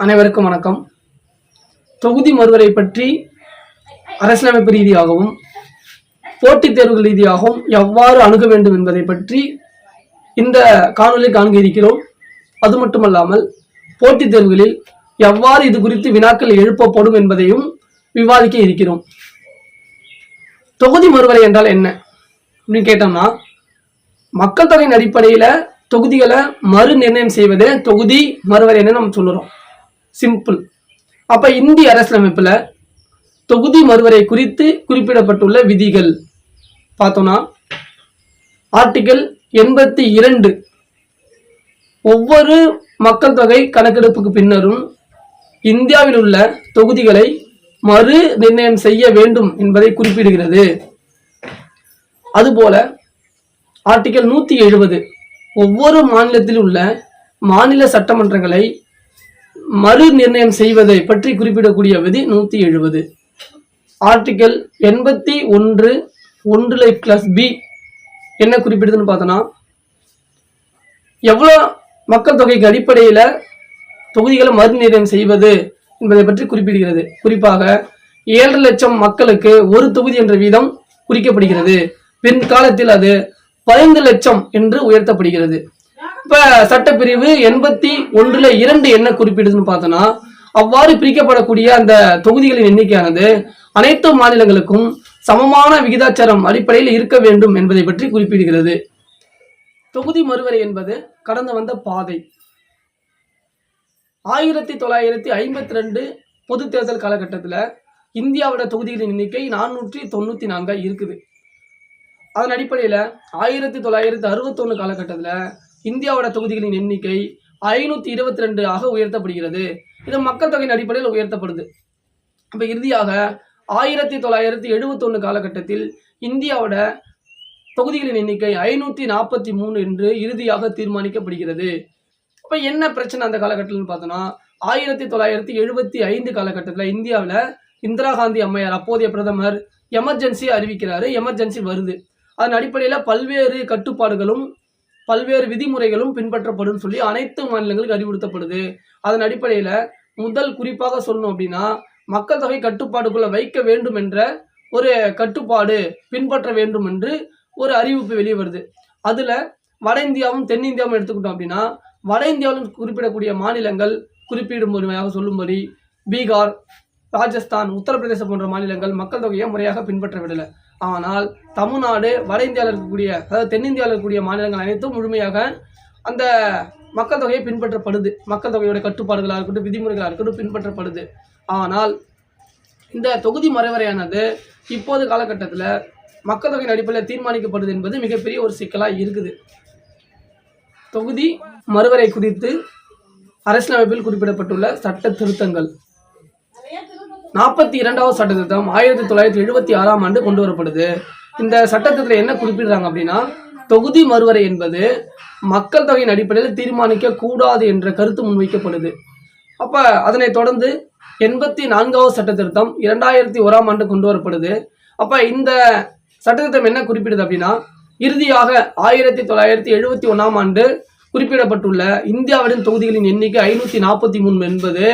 அனைவருக்கும் வணக்கம். தொகுதி மறுவரை பற்றி அரசியலமைப்பு ரீதியாகவும் போட்டித் தேர்வுகள் ரீதியாகவும் எவ்வாறு அணுக வேண்டும் என்பதை பற்றி இந்த காணொலி காண்க இருக்கிறோம். அது மட்டுமல்லாமல் போட்டித் தேர்வுகளில் எவ்வாறு இது குறித்து வினாக்கள் எழுப்பப்படும் என்பதையும் விவாதிக்க இருக்கிறோம். தொகுதி மறுவரை என்றால் என்ன? அப்படின்னு கேட்டோம்னா மக்கள் தொகையின் அடிப்படையில் தொகுதிகளை மறு நிர்ணயம் செய்வதே தொகுதி மறுவரை என்று நம்ம சொல்லுறோம். சிம்பிள். அப்ப இந்திய அரசியலமைப்புல தொகுதி மறுவரை குறித்து குறிப்பிடப்பட்டுள்ள விதிகள். பார்த்தோம்னா ஆர்டிகல் எண்பத்தி இரண்டு. ஒவ்வொரு மக்கள் தொகை கணக்கெடுப்புக்கு பின்னரும் இந்தியாவில் உள்ள தொகுதிகளை மறு நிர்ணயம் செய்ய வேண்டும் என்பதை குறிப்பிடுகிறது. அதுபோல ஆர்டிகல் நூத்தி எழுபது. ஒவ்வொரு மாநிலத்தில் உள்ள மாநில சட்டமன்றங்களை மறு நிர்ணயம் செய்வதை பற்றி குறிப்பிடக்கூடிய விதி நூத்தி எழுபது. ஆர்டிகல் எண்பத்தி ஒன்று ஒன்று லைஃப் கிளாஸ் பி என்ன குறிப்பிடுதுன்னு பார்த்தோன்னா எவ்வளோ மக்கள் தொகைக்கு அடிப்படையில் தொகுதிகளை மறுநிர்ணயம் செய்வது என்பதை பற்றி குறிப்பிடுகிறது. குறிப்பாக ஏழரை லட்சம் மக்களுக்கு ஒரு தொகுதி என்ற வீதம் குறிக்கப்படுகிறது. பின் காலத்தில் அது பதினைந்து லட்சம் என்று உயர்த்தப்படுகிறது. இப்ப சட்டப்பிரிவு எண்பத்தி ஒன்றுல இரண்டு என்ன குறிப்பிடுதுன்னு பார்த்தோம்னா அவ்வாறு பிரிக்கப்படக்கூடிய அந்த தொகுதிகளின் எண்ணிக்கையானது அனைத்து மாநிலங்களுக்கும் சமமான விகிதாச்சாரம் அடிப்படையில் இருக்க வேண்டும் என்பதை பற்றி குறிப்பிடுகிறது. தொகுதி மறுவரை என்பது கடந்து வந்த பாதை. ஆயிரத்தி தொள்ளாயிரத்தி ஐம்பத்தி ரெண்டு பொது தேர்தல் காலகட்டத்தில் இந்தியாவோட தொகுதிகளின் எண்ணிக்கை நானூற்றி தொண்ணூற்றி நான்காக இருக்குது. அதன் அடிப்படையில் ஆயிரத்தி தொள்ளாயிரத்தி அறுபத்தொன்று காலகட்டத்தில் இந்தியாவோட தொகுதிகளின் எண்ணிக்கை ஐநூற்றி இருபத்தி ரெண்டு ஆக உயர்த்தப்படுகிறது. இது மக்கள் தொகையின் அடிப்படையில் உயர்த்தப்படுது. அப்போ இறுதியாக ஆயிரத்தி தொள்ளாயிரத்தி எழுபத்தொன்று காலகட்டத்தில் இந்தியாவோட தொகுதிகளின் எண்ணிக்கை ஐநூற்றி நாற்பத்தி மூணு என்று இறுதியாக தீர்மானிக்கப்படுகிறது. அப்போ என்ன பிரச்சனை அந்த காலகட்டத்தில்னு பார்த்தோன்னா ஆயிரத்தி தொள்ளாயிரத்தி எழுபத்தி ஐந்து காலகட்டத்தில் இந்தியாவில் இந்திரா காந்தி அம்மையார் அப்போதைய பிரதமர் எமர்ஜென்சி அறிவிக்கிறாரு எமர்ஜென்சி வருது. அதன் அடிப்படையில் பல்வேறு கட்டுப்பாடுகளும் பல்வேறு விதிமுறைகளும் பின்பற்றப்படும் சொல்லி அனைத்து மாநிலங்களுக்கு அறிவுறுத்தப்படுது. அதன் அடிப்படையில் முதல் குறிப்பாக சொல்லணும் அப்படின்னா மக்கள் தொகை கட்டுப்பாடுக்குள்ளே வைக்க வேண்டும் என்ற ஒரு கட்டுப்பாடு பின்பற்ற வேண்டும் என்று ஒரு அறிவிப்பு வெளியே வருது. அதில் வட இந்தியாவும் தென்னிந்தியாவும் எடுத்துக்கிட்டோம் அப்படின்னா வட இந்தியாவிலும் குறிப்பிடக்கூடிய மாநிலங்கள் குறிப்பிடும் முறையாக சொல்லும்படி பீகார் ராஜஸ்தான் உத்தரப்பிரதேசம் போன்ற மாநிலங்கள் மக்கள் தொகையை முறையாக பின்பற்றவில்லை ஆனால் தமிழ்நாடு வட இந்தியாவில் இருக்கக்கூடிய அதாவது தென்னிந்தியாவில் இருக்கக்கூடிய மாநிலங்கள் அனைத்தும் முழுமையாக அந்த மக்கள் தொகையை பின்பற்றப்படுது. மக்கள் தொகையோட கட்டுப்பாடுகளாக இருக்கட்டும் விதிமுறைகளாக இருக்கட்டும் பின்பற்றப்படுது. ஆனால் இந்த தொகுதி மறைவரையானது இப்போது காலகட்டத்தில் மக்கள் தொகையின் அடிப்படையில் தீர்மானிக்கப்படுது என்பது மிகப்பெரிய ஒரு சிக்கலாக இருக்குது. தொகுதி மறுவரை குறித்து அரசியலமைப்பில் குறிப்பிடப்பட்டுள்ள சட்ட திருத்தங்கள். நாற்பத்தி இரண்டாவது சட்ட திருத்தம் ஆயிரத்தி தொள்ளாயிரத்தி எழுபத்தி ஆறாம் ஆண்டு கொண்டு வரப்படுது. இந்த சட்டத்திட்டத்தில் என்ன குறிப்பிடுறாங்க அப்படின்னா தொகுதி மறுவரை என்பது மக்கள் தொகையின் அடிப்படையில் தீர்மானிக்க கூடாது என்ற கருத்து முன்வைக்கப்படுது. அப்போ அதனைத் தொடர்ந்து எண்பத்தி நான்காவது சட்ட திருத்தம் இரண்டாயிரத்தி ஓராம் ஆண்டு கொண்டு வரப்படுது. அப்போ இந்த சட்டத்திட்டம் என்ன குறிப்பிடுது அப்படின்னா இறுதியாக ஆயிரத்தி தொள்ளாயிரத்தி எழுபத்தி ஒன்றாம் ஆண்டு குறிப்பிடப்பட்டுள்ள இந்தியாவின் தொகுதிகளின் எண்ணிக்கை ஐநூற்றி நாற்பத்தி மூணு என்பது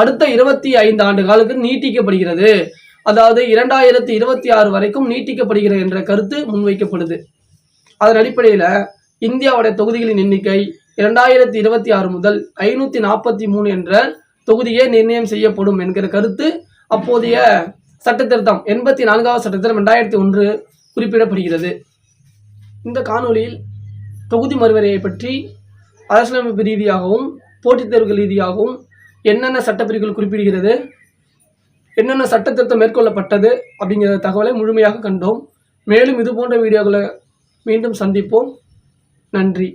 அடுத்த இருபத்தி ஐந்து ஆண்டு காலத்துக்கு நீட்டிக்கப்படுகிறது. அதாவது இரண்டாயிரத்தி இருபத்தி ஆறு வரைக்கும் நீட்டிக்கப்படுகிறது என்ற கருத்து முன்வைக்கப்படுது. அதன் அடிப்படையில் இந்தியாவுடைய தொகுதிகளின் எண்ணிக்கை இரண்டாயிரத்தி இருபத்தி ஆறு முதல் ஐநூற்றி நாற்பத்தி மூணு என்ற தொகுதியே நிர்ணயம் செய்யப்படும் என்கிற கருத்து அப்போதைய சட்டத்திருத்தம் எண்பத்தி நான்காவது சட்டத்திட்டம் ரெண்டாயிரத்தி ஒன்று குறிப்பிடப்படுகிறது. இந்த காணொளியில் தொகுதி மறுவரையை பற்றி அரசியலமைப்பு ரீதியாகவும் போட்டித் தேர்வுகள் ரீதியாகவும் என்னென்ன சட்டப்பிரிவுகள் குறிப்பிடுகிறது என்னென்ன சட்ட திருத்தம் மேற்கொள்ளப்பட்டது அப்படிங்கிற தகவலை முழுமையாக கண்டோம். மேலும் இது போன்ற வீடியோக்களை மீண்டும் சந்திப்போம். நன்றி.